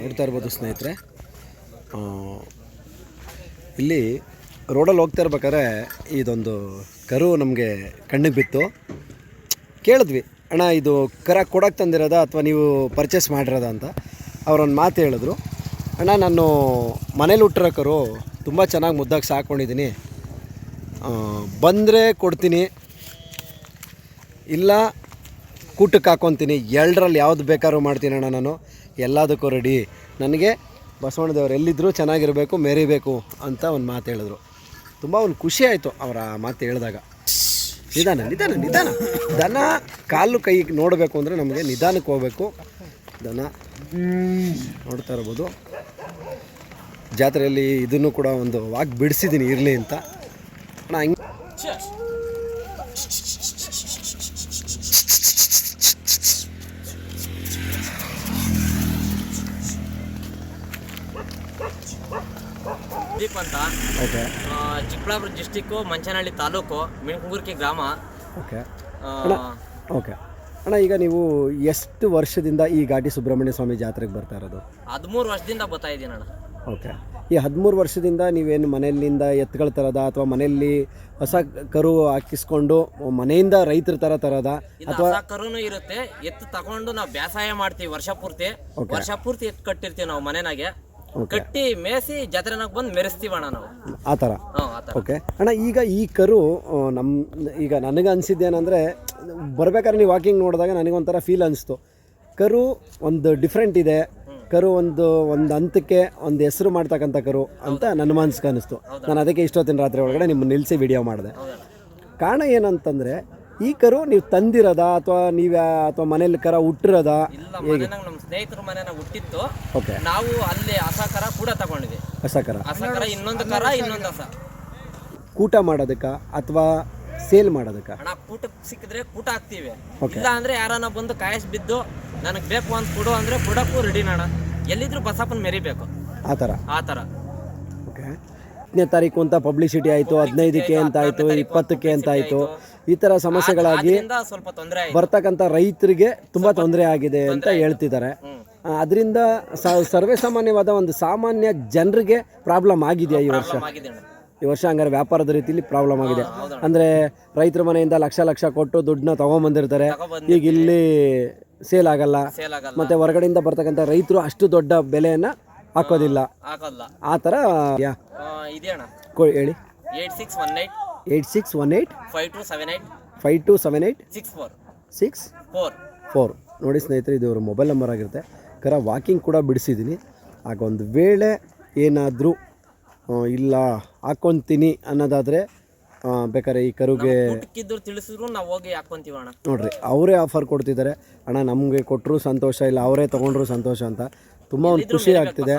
ನೋಡ್ತಾ ಇರ್ಬೋದು ಸ್ನೇಹಿತರೆ. ಇಲ್ಲಿ ರೋಡಲ್ಲಿ ಹೋಗ್ತಾ ಇರ್ಬೇಕಾದ್ರೆ ಇದೊಂದು ಕರು ನಮಗೆ ಕಣ್ಣಿಗೆ ಬಿತ್ತು. ಕೇಳಿದ್ವಿ, ಅಣ್ಣ, ಇದು ಕರ ಕೊಡೋಕ್ಕೆ ತಂದಿರೋದಾ ಅಥವಾ ನೀವು ಪರ್ಚೇಸ್ ಮಾಡಿರೋದಾ ಅಂತ? ಅವ್ರೊಂದು ಮಾತು ಹೇಳಿದ್ರು. ಅಣ್ಣ, ನಾನು ಮನೇಲಿ ಹುಟ್ಟಿರೋ ಕರು ತುಂಬ ಚೆನ್ನಾಗಿ ಮುದ್ದಾಗಿ ಸಾಕೊಂಡಿದ್ದೀನಿ. ಬಂದರೆ ಕೊಡ್ತೀನಿ. ಇಲ್ಲ ಕೂಟಕ್ಕೆ ಹಾಕ್ಕೊತೀನಿ ಎರಡರಲ್ಲಿ ಯಾವ್ದು ಬೇಕಾದ್ರೂ ಮಾಡ್ತೀನಣ್ಣ ನಾನು. ಎಲ್ಲದಕ್ಕೂ ರೆಡಿ ನನಗೆ ಬಸವಣ್ಣದೇವ್ರು ಎಲ್ಲಿದ್ದರೂ ಚೆನ್ನಾಗಿರಬೇಕು, ಮೆರಿಬೇಕು ಅಂತ ಒಂದು ಮಾತು ಹೇಳಿದ್ರು. ತುಂಬ ಒಂದು ಖುಷಿ ಆಯಿತು ಅವರ ಮಾತು ಹೇಳಿದಾಗ. ನಿಧಾನ ನಿಧಾನ ನಿಧಾನ. ದನ ಕಾಲು ಕೈ ನೋಡಬೇಕು ಅಂದರೆ ನಮಗೆ ನಿಧಾನಕ್ಕೆ ಹೋಗಬೇಕು. ದನ ನೋಡ್ತಾ ಇರ್ಬೋದು. ಜಾತ್ರೆಯಲ್ಲಿ ಇದನ್ನು ಕೂಡ ಒಂದು ವಾಕ್ ಬಿಡಿಸಿದ್ದೀನಿ, ಇರಲಿ ಅಂತ. ಅಣ್ಣ, ಹಂಗೆ ದೀಪ್ ಅಂತ. ಓಕೆ. ಚಿಕ್ಕಬಳ್ಳಾಪುರ ಡಿಸ್ಟಿಕ್ಕು ಮಂಚನಹಳ್ಳಿ ತಾಲೂಕು ಮಿಣಕುಂಗುರ್ಕಿ ಗ್ರಾಮ. ಓಕೆ. ಆ, ಓಕೆ. ಅಣ್ಣ ಈಗ ನೀವು ಎಷ್ಟು ವರ್ಷದಿಂದ ಈ ಘಾಟಿ ಸುಬ್ರಹ್ಮಣ್ಯ ಸ್ವಾಮಿ ಜಾತ್ರೆಗೆ ಬರ್ತಾ ಇರೋದು? ಹದಿಮೂರು ವರ್ಷದಿಂದ ಬರ್ತಾ ಇದ್ದೀನಿ ಅಣ್ಣ. ಓಕೆ. ಈ ಹದಿಮೂರು ವರ್ಷದಿಂದ ನೀವೇನು ಮನೆಯಲ್ಲಿಂದ ಎತ್ತುಗಳ ತರದ ಅಥವಾ ಮನೆಯಲ್ಲಿ ಹೊಸ ಕರು ಹಾಕಿಸ್ಕೊಂಡು ಮನೆಯಿಂದ ರೈತರ ಥರ ತರದ ಅಥವಾ ಹೊಸ ಕರುನು ಇರುತ್ತೆ. ಎತ್ತು ತಗೊಂಡು ನಾವು ಬೇಸಾಯ ಮಾಡ್ತೀವಿ ವರ್ಷ ಪೂರ್ತಿ. ವರ್ಷ ಪೂರ್ತಿ ಎತ್ತು ಕಟ್ಟಿರ್ತೀವಿ ನಾವು ಮನೆನಾಗೆ. ಕಟ್ಟಿ ಮೇಸಿ ಜಾತ್ರೆನಾಗ ಬಂದು ಮೆರೆಸ್ತೀವಿ ಅಣ್ಣ ನಾವು. ಆ ಥರ ಹಾಂ ಆ ಥರ ಓಕೆ ಅಣ್ಣ ಈಗ ಈ ಕರು ನಮ್ಮ ಈಗ ನನಗೆ ಅನಿಸಿದ್ದೇನೆಂದರೆ ಬರ್ಬೇಕಾದ್ರೆ ನೀವು ವಾಕಿಂಗ್ ನೋಡಿದಾಗ ನನಗೊಂಥರ ಫೀಲ್ ಅನಿಸ್ತು. ಕರು ಒಂದು ಡಿಫ್ರೆಂಟ್ ಇದೆ. ಕರು ಒಂದು ಒಂದು ಹಂತಕ್ಕೆ ಒಂದು ಹೆಸರು ಮಾಡ್ತಕ್ಕಂಥ ಕರು ಅಂತ ನನ್ನ ಮನ್ಸಿಗೆ ಅನಿಸ್ತು. ನಾನು ಅದಕ್ಕೆ ಇಷ್ಟೊತ್ತಿನ ರಾತ್ರಿ ಒಳಗಡೆ ನಿಮ್ಮ ನಿಲ್ಲಿಸಿ ವಿಡಿಯೋ ಮಾಡಿದೆ. ಕಾರಣ ಏನಂತಂದರೆ ಈ ಕರು ನೀವು ತಂದಿರೋದ ಅಥವಾ ನೀವು ಅಥವಾ ಮನೇಲಿ ಕರ ಹುಟ್ಟಿರೋದ ಇಲ್ಲ ಮನೆ ನಮ್ಮ ಸ್ನೇಹಿತರ ಮನೇನ ಹುಟ್ಟಿತ್ತು. ಓಕೆ. ನಾವು ಅಲ್ಲಿ ಹಸ ಕರ ಕೂಡ ತಗೊಂಡಿದ್ವಿ. ಹೊಸ ಕರ? ಹಸ ಕರ ಇನ್ನೊಂದು ಕರ ಇನ್ನೊಂದು ಹಸ ಕೂಟ ಮಾಡೋದಕ್ಕ ಅಥವಾ ಸೇಲ್ ಮಾಡೋದಕ್ಕ? ಅಣ್ಣ ಕೂಟಕ್ಕೆ ಸಿಕ್ಕಿದ್ರೆ ಕೂಟ ಹಾಕ್ತೀವಿ. ಇಲ್ಲ ಅಂದ್ರೆ ಯಾರನ್ನ ಬಂದು ಕಾಯಸ್ ಬಿದ್ದು ನನಗೆ ಬೇಕು ಅಂತ ಕೊಡು ಅಂದ್ರೆ ಕೊಡಕ್ಕೂ ರೆಡಿ ಅಣ್ಣ ಎಲ್ಲಿದ್ರು ಬಸಪ್ಪನ ಮೆರಿಬೇಕು. ಆ ಥರ? ಆ ಥರ. ಓಕೆ. ಹತ್ತನೇ ತಾರೀಕು ಅಂತ ಪಬ್ಲಿಸಿಟಿ ಆಯಿತು ಹದಿನೈದಕ್ಕೆ ಅಂತ ಆಯಿತು ಇಪ್ಪತ್ತಕ್ಕೆ ಅಂತ ಆಯಿತು. ಈ ತರ ಸಮಸ್ಯೆಗಳಾಗಿ ಬರ್ತಕ್ಕಂತ ಸ್ವಲ್ಪ ತೊಂದರೆ ಆಯ್ತು. ಬರ್ತಕ್ಕಂಥ ರೈತರಿಗೆ ತುಂಬ ತೊಂದರೆ ಆಗಿದೆ ಅಂತ ಹೇಳ್ತಿದ್ದಾರೆ. ಅದರಿಂದ ಸರ್ವೇ ಸಾಮಾನ್ಯವಾದ ಒಂದು ಸಾಮಾನ್ಯ ಜನರಿಗೆ ಪ್ರಾಬ್ಲಮ್ ಆಗಿದೆಯಾ ಈ ವರ್ಷ? ಆಗಿದೆ ಅಣ್ಣ ಈ ವರ್ಷ ಹಂಗಾರೆ ವ್ಯಾಪಾರದ ರೀತಿಲಿ ಪ್ರಾಬ್ಲಮ್ ಆಗಿದೆ. ಅಂದರೆ ರೈತರ ಮನೆಯಿಂದ ಲಕ್ಷ ಲಕ್ಷ ಕೊಟ್ಟು ದುಡ್ಡನ್ನ ತಗೊಂಬಂದಿರ್ತಾರೆ. ತಗೊಬಂದು ಈಗ ಇಲ್ಲಿ ಸೇಲ್ ಆಗಲ್ಲ. ಸೇಲ್ ಆಗಲ್ಲ. ಮತ್ತೆ ಹೊರಗಡೆಯಿಂದ ಬರ್ತಕ್ಕಂಥ ರೈತರು ಅಷ್ಟು ದೊಡ್ಡ ಬೆಲೆಯನ್ನು ಹಾಕೋದಿಲ್ಲ. ಆಗಲ್ಲ ಆ ಥರ ಯಾ. ಆ, ಇದೆ ಅಣ್ಣ? ಕೊ- ಹೇಳಿ. Eight six one eight eight six one eight five two seven eight five two seven eight six four six four four ನೋಡಿ ಸ್ನೇಹಿತರೆ ಇದು ಅವರ ಮೊಬೈಲ್ ನಂಬರ್ ಆಗಿರುತ್ತೆ. ಕರ ವಾಕಿಂಗ್ ಕೂಡ ಬಿಡಿಸಿದ್ದೀನಿ. ಆಗ ಒಂದು ವೇಳೆ ಏನಾದರೂ ಇಲ್ಲ ಹಾಕ್ಕೊತೀನಿ ಅನ್ನೋದಾದರೆ ಬೇಕಾದ್ರೆ ಈ ಕರುಗೆ ತಿಳಿಸಿದ್ರು ನಾವು ಹೋಗಿ ಹಾಕೊಂತೀವಿ ಅಣ್ಣ. ನೋಡ್ರಿ ಅವರೇ ಆಫರ್ ಕೊಡ್ತಿದ್ದಾರೆ. ಅಣ್ಣ ನಮಗೆ ಕೊಟ್ಟರು ಸಂತೋಷ ಇಲ್ಲ ಅವರೇ ತೊಗೊಂಡ್ರು ಸಂತೋಷ ಅಂತ. ತುಂಬ ಒಂದು ಖುಷಿ ಆಗ್ತಿದೆ.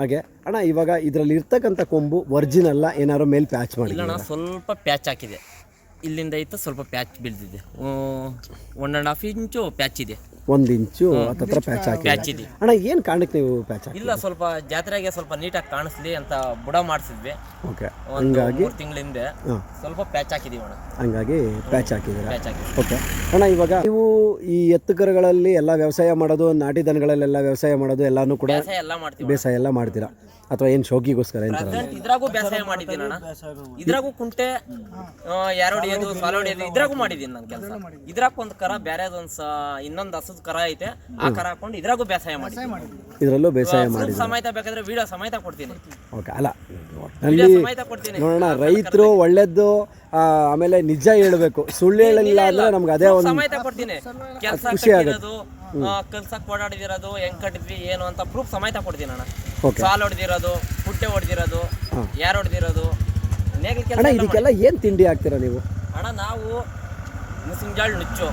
ಹಾಗೆ. ಅಣ್ಣ, ಇವಾಗ ಇದರಲ್ಲಿ ಇರ್ತಕ್ಕಂಥ ಕೊಂಬು ಒರಿಜಿನಲ್ಲ, ಏನಾದ್ರು ಮೇಲೆ ಪ್ಯಾಚ್ ಮಾಡಿ ಅಣ್ಣ, ಸ್ವಲ್ಪ ಪ್ಯಾಚ್ ಹಾಕಿದೆ. ಇಲ್ಲಿಂದ ಇತ್ತು, ಸ್ವಲ್ಪ ಪ್ಯಾಚ್ ಬೀಳ್ತಿದೆ. One and half inch patch ಇದೆ. ಒಂದು ಇಂಚು ಹತ್ತತ್ರ ಪ್ಯಾಚ್ ಹಾಕಿ ಇದೆ. ಅಣ್ಣ ಏನು ಕಾರಣಕ್ಕೆ ನೀವು ಪ್ಯಾಚ್ ಹಾಕಿ ಇಲ್ಲ ಸ್ವಲ್ಪ ಜಾತ್ರೆಗೆ ಸ್ವಲ್ಪ ನೀಟಾಗಿ ಕಾಣಿಸ್ಲಿ ಅಂತ ಬುಡ ಮಾಡಿಸಿದ್ವಿ. ಓಕೆ. ಒಂದು ಮೂರು ತಿಂಗಳ ಹಿಂದೆ ಹಾಂ. ಸ್ವಲ್ಪ ಪ್ಯಾಚ್ ಹಾಕಿದೀವಿ ಅಣ್ಣ. ಹಂಗಾಗಿ ಪ್ಯಾಚ್ ಹಾಕಿದ್ದೀರಾ? ಪ್ಯಾಚ್ ಹಾಕಿದ್ವಿ. ಓಕೆ. ಅಣ್ಣ ಇವಾಗ ನೀವು ಈ ಎತ್ತುಕರುಗಳಲ್ಲಿ ಎಲ್ಲ ವ್ಯವಸಾಯ ಮಾಡೋದು ನಾಟಿ ದನಗಳಲ್ಲೆಲ್ಲ ವ್ಯವಸಾಯ ಮಾಡೋದು ಎಲ್ಲಾನು ಕೂಡ ಬೇಸಾಯ ಎಲ್ಲ ಮಾಡ್ತೀವಿ ಬೇಸಾಯ ಎಲ್ಲ ಮಾಡ್ತೀರಾ? ಅಥವಾ ಏನು ಶೋಕಿಗೋಸ್ಕರ ಏನು ತರಲ್ಲ ಪ್ರೆಸೆಂಟ್ ಇದ್ರಾಗೂ ಬೇಸಾಯ ಮಾಡಿದ್ದೀನಿ ಅಣ್ಣ. ಇದ್ರಾಗೂ ಕುಂಟೆ ಯಾರು ಹೊಡಿಯೋದು ಸಾಲ ಹೊಡಿಯೋದು ಇದ್ರಾಗೂ ಮಾಡಿದ್ದೀನಿ ನಾನು ಕೆಲಸ. ಇದ್ರಾಗ ಒಂದು ಕರ ಬೇರೆ ಸ ಇನ್ನೊಂದು ಹಸದ ಕರ ಐತೆ ಆ ಕರ ಹಾಕೊಂಡು ಇದ್ರಾಗೂ ಬೇಸಾಯ ಮಾಡಿದ್ದೀನಿ. ಇದರಲ್ಲೂ ಬೇಸಾಯ ಮಾಡಿ ಪ್ರೂಫ್ ಸಮೇತ ಬೇಕಾದ್ರೆ ವಿಡಿಯೋ ಸಮೇತ ಕೊಡ್ತೀನಿ. ಓಕೆ ಅಲ್ಲ ವಿಡಿಯೋ ಒಟ್ಟಿನಲ್ಲಿ ಸಮೇತ ಕೊಡ್ತೀನಿ. ನೋಡೋಣ ರೈತರು ಒಳ್ಳೇದು ಆ, ಆಮೇಲೆ ನಿಜ ಹೇಳಬೇಕು. ಸುಳ್ಳು ಹೇಳಲಿಲ್ಲ ಅಂದ್ರೆ ನಮ್ಗೆ ಅದೇ ಒಂದು ಸಮೇತ ಕೊಡ್ತೀನಿ. ಕೆಲಸ ಕಟ್ಟಿರೋದು ಕಲ್ಸಕ್ ಓಡಾಡಿದಿರೋದು ಹೆಂಗ್ ಕಟ್ಟಿದ್ವಿ ಏನು ಅಂತ ಪ್ರೂಫ್ ಸಮೇತ ಕೊಡ್ತೀನಿ ಅಣ್ಣ. ಸಾಲ್ ಹೊಡೆದಿರೋದು ಪುಟ್ಟೆ ಹೊಡೆದಿರೋದು ಯಾರು ಹೊಡೆದಿರೋದು ನೇಗಿಲ ಕೆಲಸ ಅಣ್ಣ ಇದಕ್ಕೆಲ್ಲ ಏನು ತಿಂಡಿ ಹಾಕ್ತೀರಾ ನೀವು? ಅಣ್ಣ ನಾವು ಮುಸಿಂಜಾಳ್ ನುಚ್ಚು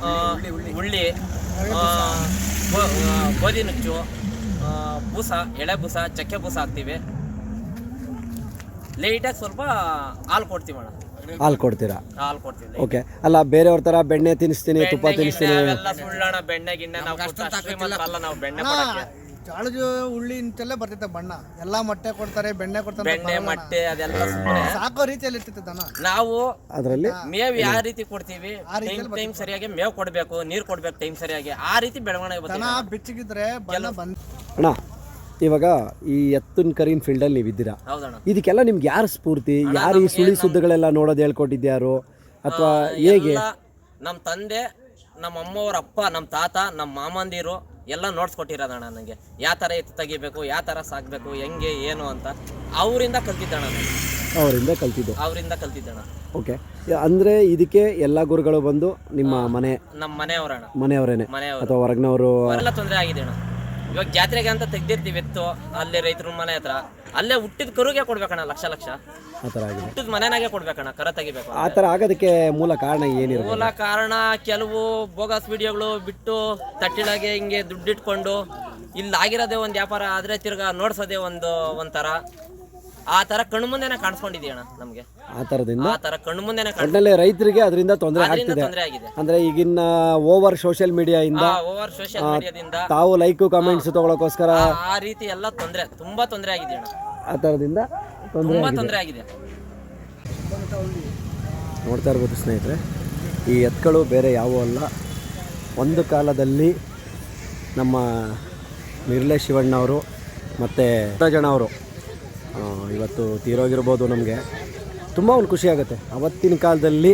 ಹುಳ್ಳಿ ಉಳ್ಳಿ ಆ, ಗೋ- ಆ, ಗೋಧಿ ನುಚ್ಚು ಆ, ಬೂಸ ಎಳೆ ಬೂಸ ಚಕ್ಕೆ ಬೂಸ ಹಾಕ್ತೀವಿ. ಲೈಟಾಗಿ ಸ್ವಲ್ಪ ಹಾಲು ಕೊಡ್ತೀವಿ ಅಣ್ಣ. ಹಾಲು ಕೊಡ್ತೀರಾ? ಹಾಲು ಕೊಡ್ತೀವಿ ಓಕೆ. ಅಲ್ಲ ಬೇರೆಯವ್ರ ಥರ ಬೆಣ್ಣೆ ತಿನ್ನಿಸ್ತೀನಿ ತುಪ್ಪ ಬೆಣ್ಣೆ ತಿನ್ನಿಸ್ತೀನಿ ಅವೆಲ್ಲ ಸುಳ್ಳಣ ಬೆಣ್ಣೆ ಗಿಣ್ಣೆ ನಾವು ಕೊಟ್ಟು ಅಷ್ಟು ನಾವು ಬೆಣ್ಣೆ ಕೊಡಕ್ಕೆ. ಜಾಳದ ಉಳ್ಳಿ ಇಂತೆಲ್ಲ ಬರ್ತೈತೆ ಬಣ್ಣ. ಎಲ್ಲಾ ಮೊಟ್ಟೆ ಕೊಡ್ತಾರೆ ಬೆಣ್ಣೆ ಕೊಡ್ತಾರೆ ಬೆಣ್ಣೆ ಬರಲ್ಲ. ಮೊಟ್ಟೆ ಅದೆಲ್ಲ ಸುಮ್ಮನೆ ಸಾಕೋ ರೀತಿಯಲ್ಲಿ ಇರ್ತೈತೆ ದನ. ನಾವು ಅದರಲ್ಲಿ? ಮೇವ್ ಯಾವ ರೀತಿ ಕೊಡ್ತೀವಿ? ಟೈಮ್ ಟೈಮ್ ಸರಿಯಾಗಿ ಮೇವ್ ಕೊಡ್ಬೇಕು ನೀರ್ ಕೊಡ್ಬೇಕು ಟೈಮ್ ಸರಿಯಾಗಿ. ಆ ರೀತಿ ಬೆಳವಣಿಗೆ ದನ ಬರ್ತೀವಿ ಬೆಚ್ಚಗಿದ್ರೆ ಬಣ್ಣ ಬಂದ್ ಅಣ್ಣ ಇವಾಗ ಈ ಎತ್ತಿನ ಕರಿನ ಫೀಲ್ಡಲ್ಲಿ ನೀವಿದ್ದೀರಾ? ಹೌದಣ್ಣ. ಇದಕ್ಕೆಲ್ಲ ನಿಮ್ಗೆ ಯಾರು ಸ್ಫೂರ್ತಿ? ಯಾರು ಈ ಸುಳಿ ಸುದ್ದಿಗಳೆಲ್ಲ ನೋಡೋದು ಹೇಳ್ಕೊಟ್ಟಿದ್ಯಾರು ಅಥವಾ ಹೇಗೆ? ನಮ್ಮ ತಂದೆ ನಮ್ಮ ಅಮ್ಮವ್ರ ಅಪ್ಪ ನಮ್ಮ ತಾತ ನಮ್ಮ ಮಾಮಂದಿರು ಎಲ್ಲ ನೋಡ್ಸ್ಕೊಟ್ಟಿರೋದಣ್ಣ ನನಗೆ ಯಾವ ಥರ ಎತ್ತು ತೆಗಿಬೇಕು ಯಾವ ಥರ ಸಾಕಬೇಕು ಹೆಂಗೆ ಏನು ಅಂತ ಅವರಿಂದ ಕಲ್ತಿದ್ದಣ್ಣ ನಾನು. ಅವರಿಂದ ಕಲ್ತಿದ್ದು. ಅವರಿಂದ ಕಲ್ತಿದ್ದಣ್ಣ ಓಕೆ ಅಂದ್ರೆ ಇದಕ್ಕೆ ಎಲ್ಲ ಗುರುಗಳು ಬಂದು ನಿಮ್ಮ ಮನೆ ನಮ್ಮ ಮನೆಯವರಣ್ಣ. ಮನೆಯವರೇನೆ ಮನೆಯವರು. ಅಥವಾ ಹೊರಗಿನವರು ಎಲ್ಲ ತೊಂದರೆ ಆಗಿದೆ ಅಣ್ಣ. ಇವಾಗ ಜಾತ್ರೆಗೆ ಅಂತ ತೆಗ್ದಿರ್ತೀವಿ ಎತ್ತು ಅಲ್ಲೇ ರೈತರ ಮನೆ ಹತ್ರ. ಅಲ್ಲೇ ಹುಟ್ಟಿದ ಕರುಗೆ ಕೊಡ್ಬೇಕಣ್ಣ ಲಕ್ಷ ಲಕ್ಷ. ಆ ಥರ ಆಗಿದೆ. ಹುಟ್ಟಿದ ಮನೆನಾಗೆ ಕೊಡ್ಬೇಕಣ್ಣ ಕರ ತೆಗಿಬೇಕು. ಆ ತರ ಆಗೋದಕ್ಕೆ ಮೂಲ ಕಾರಣ ಏನಿರ್ಬೋದು? ಮೂಲ ಕಾರಣ ಕೆಲವು ಬೋಗಸ್ ವಿಡಿಯೋಗಳು ಬಿಟ್ಟು ತಟ್ಟಿಳಗೆ ಹಿಂಗೆ ದುಡ್ಡಿಟ್ಕೊಂಡು ಇಲ್ಲಿ ಆಗಿರೋದೇ ಒಂದು ವ್ಯಾಪಾರ ಆದ್ರೆ ತಿರ್ಗಾ ನೋಡ್ಸೋದೇ ಒಂದು ಒಂಥರ. ಆ ತರ ಕಣ್ಣು ಮುಂದೆನೆ ಕಾಣಿಸ್ಕೊಂಡಿದ್ಯಣ್ಣ ನಮಗೆ. ಆ ತರದಿಂದ ಆ ತರ ಕಣ್ಣು ಮುಂದೆನೆ ಒಟ್ಟಿನಲ್ಲಿ ರೈತರಿಗೆ ಅದರಿಂದ ತೊಂದರೆ ಅದರಿಂದ ಆಗ್ತಿದೆ. ತೊಂದರೆ ಆಗಿದೆ. ಅಂದರೆ ಈಗಿನ ಓವರ್ ಸೋಷಿಯಲ್ ಮೀಡಿಯಾಯಿಂದ ಓವರ್ ಸೋಶಿಯಲ್ ಮೀಡಿಯಾದಿಂದ ತಾವು ಲೈಕ್ ಕಮೆಂಟ್ಸ್ ತಗೊಳಕೋಸ್ಕರ ಆ- ಆ ರೀತಿ ಎಲ್ಲ ತೊಂದರೆ ತುಂಬಾ ತೊಂದರೆ ಆಗಿದೆ ಅಣ್ಣ. ಆ ಥರದಿಂದ ತೊಂದರೆ ತುಂಬಾ ತೊಂದರೆ ಆಗಿದೆ. ನೋಡ್ತಾ ಇರ್ಬೋದು ಸ್ನೇಹಿತರೆ ಈ ಎತ್ಗಳು ಬೇರೆ ಯಾವೂ ಅಲ್ಲ. ಒಂದು ಕಾಲದಲ್ಲಿ ನಮ್ಮ ಮಿರ್ಲೆ ಶಿವಣ್ಣವರು ಮತ್ತು ಜನ ಅವರು ಇವತ್ತು ತೀರೋಗಿರ್ಬೋದು ನಮಗೆ. ತುಂಬ ಒಂದು ಖುಷಿ ಆಗುತ್ತೆ. ಅವತ್ತಿನ ಕಾಲದಲ್ಲಿ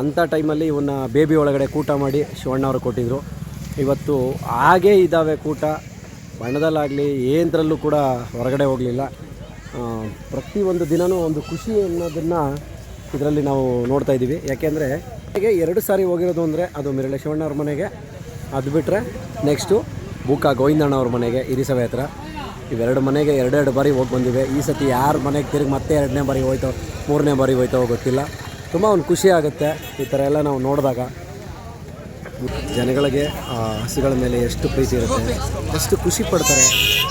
ಅಂಥ ಟೈಮಲ್ಲಿ ಇವನ್ನ ಬೇಬಿ ಒಳಗಡೆ ಕೂಟ ಮಾಡಿ ಶಿವಣ್ಣವರು ಕೊಟ್ಟಿದ್ದರು ಇವತ್ತು ಹಾಗೇ ಇದ್ದಾವೆ ಕೂಟ. ಬಣ್ಣದಲ್ಲಾಗಲಿ ಏನದ್ರಲ್ಲೂ ಕೂಡ ಹೊರಗಡೆ ಹೋಗಲಿಲ್ಲ. ಪ್ರತಿಯೊಂದು ದಿನವೂ ಒಂದು ಖುಷಿ ಅನ್ನೋದನ್ನು ಇದರಲ್ಲಿ ನಾವು ನೋಡ್ತಾ ಇದ್ದೀವಿ. ಯಾಕೆಂದರೆ, ಹೀಗೆ ಎರಡು ಸಾರಿ ಹೋಗಿರೋದು ಅಂದರೆ ಅದು ಮಿರಳೆ ಶಿವಣ್ಣವ್ರ ಮನೆಗೆ. ಅದು ಬಿಟ್ಟರೆ ನೆಕ್ಸ್ಟು ಬುಕ್ಕ ಗೋವಿಂದಣ್ಣವ್ರ ಮನೆಗೆ ಇರಿಸವೆ ಹತ್ರ. ಇವೆರಡು ಮನೆಗೆ ಎರಡೆರಡು ಬಾರಿ ಹೋಗಿ ಬಂದಿವೆ. ಈ ಸತಿ ಯಾರ ಮನೆಗೆ ತಿರುಗಿ ಮತ್ತೆ ಎರಡನೇ ಬಾರಿ ಹೋಯ್ತೋ, ಮೂರನೇ ಬಾರಿ ಹೋಯ್ತೋ ಗೊತ್ತಿಲ್ಲ. ತುಂಬ ಒಂದು ಖುಷಿ ಆಗುತ್ತೆ ಈ ಥರ ಎಲ್ಲ ನಾವು ನೋಡಿದಾಗ. ಜನಗಳಿಗೆ, ಆ, ಹಸುಗಳ ಮೇಲೆ ಎಷ್ಟು ಪ್ರೀತಿ ಇರುತ್ತೆ, ಎಷ್ಟು ಖುಷಿ ಪಡ್ತಾರೆ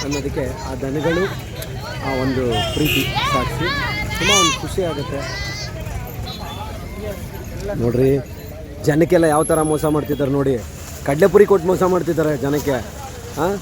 ಅನ್ನೋದಕ್ಕೆ ಆ ದನಗಳು ಆ ಒಂದು ಪ್ರೀತಿ ಸಾಕ್ಷಿ. ತುಂಬ ಒಂದು ಖುಷಿ ಆಗುತ್ತೆ. ನೋಡ್ರಿ, ಜನಕ್ಕೆಲ್ಲ ಯಾವ ಥರ ಮೋಸ ಮಾಡ್ತಿದ್ದಾರೆ ನೋಡಿ. ಕಡಲೆಪುರಿ ಕೊಟ್ಟು ಮೋಸ ಮಾಡ್ತಿದ್ದಾರೆ ಜನಕ್ಕೆ ಹಾಂ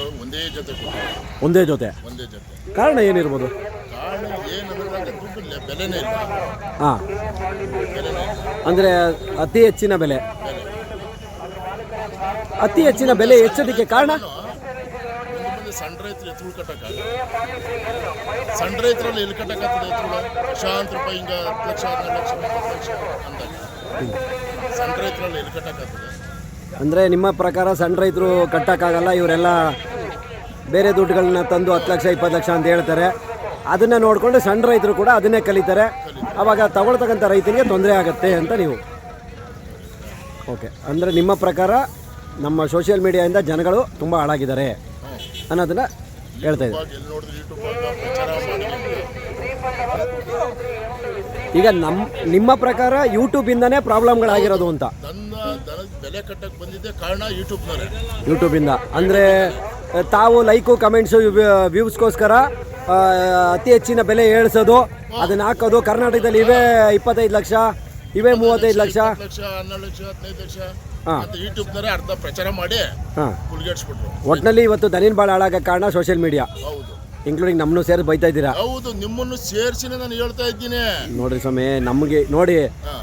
ಒಂದೇ ಜೊತೆ ಒಂದೇ ಜೊತೆ? ಒಂದೇ ಜೊತೆ. ಕಾರಣ ಏನಿರ್ಬೋದು? ಕಾರಣ ಏನಂದ್ರೆ ದುಡ್ಡು ಲೆ- ಬೆಲೆನೇ ಇಲ್ಲ. ಹಾಂ. ಅಂದರೆ ಅತಿ ಹೆಚ್ಚಿನ ಬೆಲೆ. ಅತಿ ಹೆಚ್ಚಿನ ಬೆಲೆ ಹೆಚ್ಚೋದಕ್ಕೆ ಕಾರಣ? ಮುಂದೆ ಮುಂದೆ ಸಣ್ಣ ರೈತರು ಎತ್ತುಗಳು ಕಟ್ಟಕ್ಕಾಗಲ್ಲ. ಸಣ್ಣ ರೈತರಲ್ಲಿ ಎಲ್ಲಿ ಕಟ್ಟಕ್ಕಾಗ್ತದೆ ಎತ್ತುಗಳು ಲಕ್ಷಾಂತರ ರೂಪಾಯಿ ಹಿಂಗೆ ಹತ್ತು ಲಕ್ಷ ಹದಿನೈದು ಲಕ್ಷ ಇಪ್ಪತ್ತು ಲಕ್ಷ ಅಂದಾಗ ಸಣ್ಣ ರೈತರಲ್ಲಿ ಎಲ್ಲಿ ಕಟ್ಟಕ್ಕಾಗ್ತದೆ? ಅಂದರೆ ನಿಮ್ಮ ಪ್ರಕಾರ ಸಣ್ಣ ರೈತರು ಕಟ್ಟೋಕ್ಕಾಗಲ್ಲ, ಇವರೆಲ್ಲ ಬೇರೆ ದುಡ್ಡುಗಳನ್ನ ತಂದು ಹತ್ತು ಲಕ್ಷ, ಇಪ್ಪತ್ತು ಲಕ್ಷ ಅಂತ ಹೇಳ್ತಾರೆ. ಅದನ್ನು ನೋಡಿಕೊಂಡು ಸಣ್ಣ ರೈತರು ಕೂಡ ಅದನ್ನೇ ಕಲಿತಾರೆ. ಆವಾಗ ತಗೊಳ್ತಕ್ಕಂಥ ರೈತರಿಗೆ ತೊಂದರೆ ಆಗುತ್ತೆ ಅಂತ ನೀವು. ಓಕೆ ಅಂದರೆ ನಿಮ್ಮ ಪ್ರಕಾರ ನಮ್ಮ ಸೋಷಿಯಲ್ ಮೀಡಿಯಾದಿಂದ ಜನಗಳು ತುಂಬ ಹಾಳಾಗಿದ್ದಾರೆ ಅನ್ನೋದನ್ನು ಹೇಳ್ತಾ ಇದ್ದಾರೆ ಈಗ ನಮ್ಮ ನಿಮ್ಮ ಪ್ರಕಾರ ಯೂಟ್ಯೂಬಿಂದನೇ ಪ್ರಾಬ್ಲಮ್ಗಳಾಗಿರೋದು ಅಂತ? ನನ್ನ ದನದ ಬೆಲೆ ಕಟ್ಟಕ್ಕೆ ಬಂದಿದ್ದೆ ಕಾರಣ ಯೂಟ್ಯೂಬ್ನವರೇ ಯೂಟ್ಯೂಬಿಂದ ಅಂದರೆ ತಾವು ಲೈಕು ಕಮೆಂಟ್ಸು ವ್ಯೂಸ್ಗೋಸ್ಕರ ಅತಿ ಹೆಚ್ಚಿನ ಬೆಲೆ ಏಳಿಸೋದು ಅದನ್ನ ಹಾಕೋದು. ಕರ್ನಾಟಕದಲ್ಲಿ ಇವೇ ಇಪ್ಪತ್ತೈದು ಲಕ್ಷ ಇವೇ ಮೂವತ್ತೈದು ಲಕ್ಷ. ಹತ್ತು ಲಕ್ಷ ಹನ್ನೆರಡು ಲಕ್ಷ ಹದಿನೈದು ಲಕ್ಷ. ಹಾ. ಅಂತ ಯೂಟ್ಯೂಬ್ನವರೇ ಅರ್ಧ ಪ್ರಚಾರ ಮಾಡಿ ಹಾಂ. ಕುಲ್ಗೇಡ್ಸ್ಬಿಟ್ರು ಒಟ್ಟಿನಲ್ಲಿ ಇವತ್ತು ದನಿನ್ ಭಾಳ ಹಾಳಾಗ ಕಾರಣ ಸೋಷಿಯಲ್ ಮೀಡಿಯಾ ಹೌದು. ಇನ್ಕ್ಲೂಡಿಂಗ್ ನಮ್ಮನ್ನು ಸೇರಿ ಬೈತಾ ಇದ್ದೀರಾ? ಹೌದು ನಿಮ್ಮನ್ನು ಸೇರಿಸಿನೇ ನಾನು ಹೇಳ್ತಾ ಇದ್ದೀನಿ. ನೋಡ್ರಿ ಸ್ವಾಮಿ ನಮಗೆ ನೋಡಿ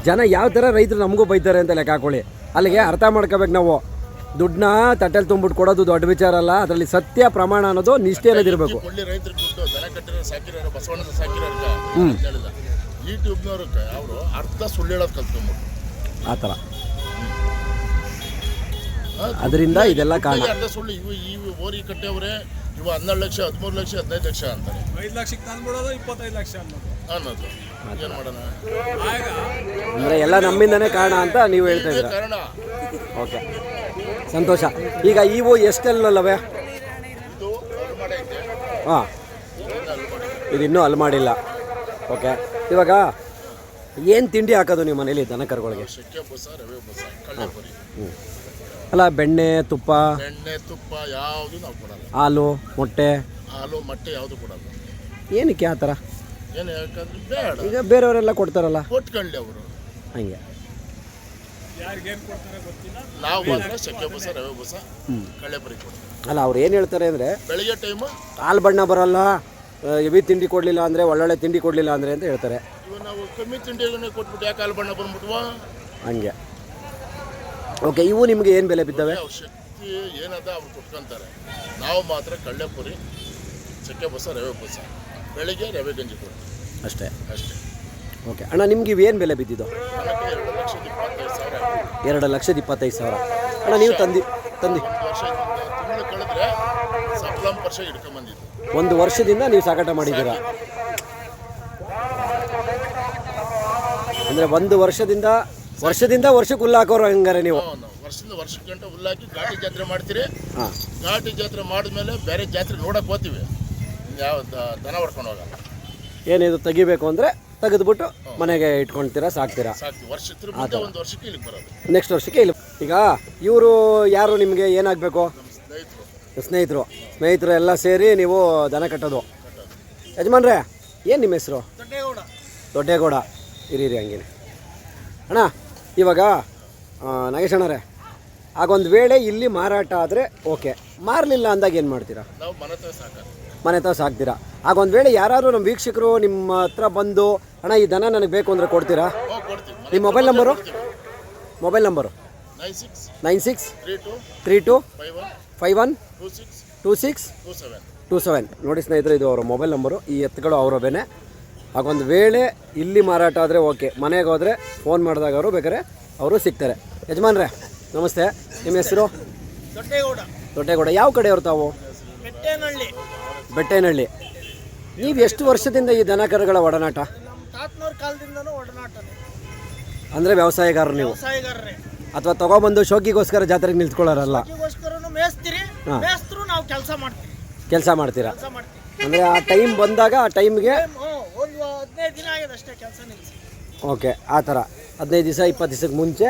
ಜನ ಯಾವ ಥರ ರೈತರು ನಮಗೂ ಬೈತಾರೆ ಅಂತ ಲೆಕ್ಕ ಹಾಕೊಳ್ಳಿ. ಅಲ್ಲಿಗೆ ಅರ್ಥ ಮಾಡ್ಕೋಬೇಕು ನಾವು. ದುಡ್ಡನ್ನ ತಟ್ಟೆಲಿ ತುಂಬಿಟ್ಟು ಕೊಡೋದು ದೊಡ್ಡ ವಿಚಾರ ಅಲ್ಲ ಅದರಲ್ಲಿ ಸತ್ಯ ಪ್ರಮಾಣ ಅನ್ನೋದು ನಿಷ್ಠೆ ಅನ್ನೋದಿರಬೇಕು ಒಳ್ಳೆ ದುಡ್ಡು ದನ ಕಟ್ಟಿರೋ ಬಸವಣ್ಣ ಯೂಟ್ಯೂಬ್ನವ್ರ ಅವರು ಅರ್ಧ ಸುಳ್ಳು ಹೇಳೋದು ಆ ಥರ ಅದರಿಂದ ಇದೆಲ್ಲ ಕಾರಣ. ಅರ್ಧ ಸುಳ್ಳು. ಇವು ಇವು ಓರಿ ಕಟ್ಟೆವ್ರೆ ಇವು ಹನ್ನೆರಡು ಲಕ್ಷ ಹದಿಮೂರು ಲಕ್ಷ ಹದಿನೈದು ಲಕ್ಷ ಅಂತಾರೆ. ಐದು ಲಕ್ಷಕ್ಕೆ ತಂದ್ಬಿಡೋದು ಇಪ್ಪತ್ತೈದು ಲಕ್ಷ ಅನ್ನೋದು. ಅನ್ನೋದು. ಏನು ಮಾಡೋಣ? ಆಗ ಅಂದರೆ ಎಲ್ಲ ನಮ್ಮಿಂದನೇ ಕಾರಣ ಅಂತ ನೀವು ಹೇಳ್ತಾ ಇದ್ದೀರಾ? ಕಾರಣ. ಓಕೆ. ಸಂತೋಷ. ಈಗ ಇವು ಎಷ್ಟೆಲ್ಲವೇ ಇದು ಹಾಂ. ಇದು ಇನ್ನೂ ಅಲ್ಲಿ ಮಾಡಿಲ್ಲ ಓಕೆ. ಇವಾಗ ಏನು ತಿಂಡಿ ಹಾಕೋದು ನಿಮ್ಮ ಮನೇಲಿ ದನ ಕರುಗಳಿಗೆ? ಶೆಕೆ ಬಸ ರವೆ ಬಸ ಕಳ್ಳೆಪುರಿ ಅಲ್ಲ ಬೆಣ್ಣೆ ತುಪ್ಪ? ಬೆಣ್ಣೆ ತುಪ್ಪ ಯಾವುದು ನಾವು ಕೊಡಲ್ಲ. ಹಾಲು ಮೊಟ್ಟೆ? ಹಾಲು ಮೊಟ್ಟೆ ಯಾವುದು ಕೊಡಲ್ಲ. ಏನಕ್ಕೆ ಆ ಥರ? ಏನು ಯಾಕಂದ್ರೆ ಬೇಡ. ಈಗ ಬೇರೆಯವರೆಲ್ಲ ಕೊಡ್ತಾರಲ್ಲ? ಕೊಟ್ಕೊಳ್ಳಿ ಅವರು. ಹಂಗೆ. ಯಾರಿಗೇನು ಕೊಡ್ತಾರೆ ಗೊತ್ತಿಲ್ಲ ನಾವು ಮಾತ್ರ ಶೆಕೆ ಬಸ ರವೆ ಬಸ ಕಳ್ಳೆಪುರಿ ಕೊಡ್ತೀವಿ. ಅಲ್ಲ ಅವ್ರು ಏನು ಹೇಳ್ತಾರೆ ಅಂದರೆ ಬೆಳಿಗ್ಗೆ ಟೈಮು ಹಾಲು ಬಣ್ಣ ಬರಲ್ಲ ಎವಿ ತಿಂಡಿ ಕೊಡಲಿಲ್ಲ ಅಂದರೆ ಒಳ್ಳೊಳ್ಳೆ ತಿಂಡಿ ಕೊಡಲಿಲ್ಲ ಅಂದರೆ ಅಂತ ಹೇಳ್ತಾರೆ. ಇವಾಗ ನಾವು ಕಮ್ಮಿ ತಿಂಡಿಗಳನ್ನೇ ಕೊಟ್ಬಿಟ್ಟು ಯಾಕೆ ಹಾಲು ಬಣ್ಣ ಬಂದ್ಬಿಟ್ವಾ? ಹಂಗೆ. ಓಕೆ ಇವು ನಿಮಗೆ ಏನು ಬೆಲೆ ಬಿದ್ದಾವೆ? ಶಕ್ತಿ ಏನದ ಅವ್ರು ಕೊಟ್ಕೊಂತಾರೆ. ನಾವು ಮಾತ್ರ ಕಳ್ಳೆಪುರಿ ಚಕ್ಕೆ ಬಸ ರವೆ ಬಸ ಬೆಳಿಗ್ಗೆ ರವೆ ಗಂಜಿ ಕೊಡ್ತೀವಿ. ಅಷ್ಟೇ. ಅಷ್ಟೇ. ಓಕೆ ಅಣ್ಣ ನಿಮ್ಗೆ ಇವೇನು ಬೆಲೆ ಬಿದ್ದಿದ್ದು? ಎರಡು ಲಕ್ಷದ ಇಪ್ಪತ್ತೈದು ಸಾವಿರ ಆಗಿದೆ. ಎರಡು ಲಕ್ಷದ ಇಪ್ಪತ್ತೈದು ಸಾವಿರ. ಅಣ್ಣ ನೀವು ತಂದು ತಂದು. ಒಂದು ವರ್ಷ ತಿಂಗಳು ಕಳೆದ್ರೆ ಸಪ್ಲಂ ವರ್ಷ ಹಿಡ್ಕೊಂಬಂದಿದ್ದು. ಒಂದು ವರ್ಷದಿಂದ ನೀವು ಸಾಗಾಟ ಮಾಡಿದ್ದೀರಾ? ಅಂದರೆ ಒಂದು ವರ್ಷದಿಂದ ವರ್ಷದಿಂದ ವರ್ಷಕ್ಕೆ ಹುಲ್ಲು ಹಾಕೋರು ಹಂಗಾರೆ ನೀವು. ವರ್ಷದಿಂದ ವರ್ಷಕ್ಕೆ ಗಂಟೆ ಹುಲ್ಲಾಕಿ ಘಾಟಿ ಜಾತ್ರೆ ಮಾಡ್ತೀರಿ. ಹಾಂ. ಘಾಟಿ ಜಾತ್ರೆ ಮಾಡಿದ್ಮೇಲೆ ಬೇರೆ ಜಾತ್ರೆ ನೋಡಕ್ಕೆ ಹೋಗ್ತೀವಿ. ಯಾವ ದ- ದನ ಹೊಡ್ಕೊಂಡು ಹೋಗಲ್ಲ. ಏನಿದು ತೆಗಿಬೇಕು ಅಂದರೆ ತೆಗೆದ್ಬಿಟ್ಟು ಮನೆಗೆ ಇಟ್ಕೊಳ್ತೀರಾ ಸಾಕ್ತೀರಾ? ವರ್ಷ ಒಂದು ವರ್ಷಕ್ಕೆ ಇಲ್ಲಿಗೆ ಬರೋದು. ನೆಕ್ಸ್ಟ್ ವರ್ಷಕ್ಕೆ ಇಲ್ಲಿ. ಈಗ ಇವರು ಯಾರು ನಿಮಗೆ ಏನಾಗಬೇಕು? ನಮ್ಮ ಸ್ನೇಹಿತರು. ಸ್ನೇಹಿತರು. ಸ್ನೇಹಿತರು ಎಲ್ಲ ಸೇರಿ ನೀವು ದನ ಕಟ್ಟೋದು. ಯಜಮಾನ್ರೆ ಏನು ನಿಮ್ಮ ಹೆಸರು? ದೊಡ್ಡೇಗೌಡ. ದೊಡ್ಡೇಗೌಡ. ಇರಿ ಇರಿ ಹಂಗೇನೆ. ಅಣ್ಣ ಇವಾಗ ನಾಗೇಶಣ್ಣರೇ ಆಗೊಂದು ವೇಳೆ ಇಲ್ಲಿ ಮಾರಾಟ ಆದರೆ ಓಕೆ. ಮಾರಲಿಲ್ಲ ಅಂದಾಗ ಏನು ಮಾಡ್ತೀರಾ? ನಾವು ಮನೆ ಹತ್ರ ಆಗ್ತೀರಾ ಮನೆ ಹತ್ರ ಸಾಕ್ತೀರಾ? ಆಗೊಂದು ವೇಳೆ ಯಾರಾದರೂ ನಮ್ಮ ವೀಕ್ಷಕರು ನಿಮ್ಮ ಹತ್ರ ಬಂದು ಅಣ್ಣ ಈ ದನ ನನಗೆ ಬೇಕು ಅಂದರೆ ಕೊಡ್ತೀರಾ? ಹೋಗಿ ಕೊಡ್ತೀವಿ. ನಿಮ್ಮ mobile number? Mobile number? Nine six nine six three two three two five one five one two six two six two seven. Two seven. ನೋಡಿ ಸ್ನೇಹಿತರೆ ಇದು ಅವರ ಮೊಬೈಲ್ ನಂಬರು. ಈ ಎತ್ತುಗಳು ಅವರವೇನೆ ಆಗೊಂದು ವೇಳೆ ಇಲ್ಲಿ ಮಾರಾಟ ಆದರೆ ಓಕೆ. ಮನೆಗೆ ಹೋದರೆ ಫೋನ್ ಮಾಡಿದಾಗ ಅವರು ಬೇಕಾದ್ರೆ ಅವರು ಸಿಗ್ತಾರೆ. ಯಜಮಾನ್ರೆ ನಮಸ್ತೆ. ನಿಮ್ಮ ಹೆಸರು? ದೊಡ್ಡೇಗೌಡ. ದೊಡ್ಡೇಗೌಡ. ಯಾವ ಕಡೆಯವರು ತಾವು? ಬೆಟ್ಟೇನಹಳ್ಳಿ. ಬೆಟ್ಟೇನಹಳ್ಳಿ. ನೀವು ಎಷ್ಟು ವರ್ಷದಿಂದ ಈ ದನ ಕರುಗಳ ಒಡನಾಟ ಅಂದರೆ ವ್ಯವಸಾಯಗಾರರು ನೀವು? ಅಥವಾ ತಗೊಬಂದು ಶೋಕಿಗೋಸ್ಕರ ಜಾತ್ರೆಗೆ ನಿಲ್ತ್ಕೊಳ್ಳೋರಲ್ಲ? ಕೆಲಸ ಮಾಡ್ತೀರಾ? ಅಂದರೆ ಆ ಟೈಮ್ ಬಂದಾಗ ಆ ಟೈಮ್ಗೆ ಕೆಲಸ ನಿಲ್ಲಿಸಿ ಓಕೆ ಆ ಥರ. ಹದಿನೈದು ದಿವಸ ಇಪ್ಪತ್ತು ದಿವಸಕ್ಕೆ ಮುಂಚೆ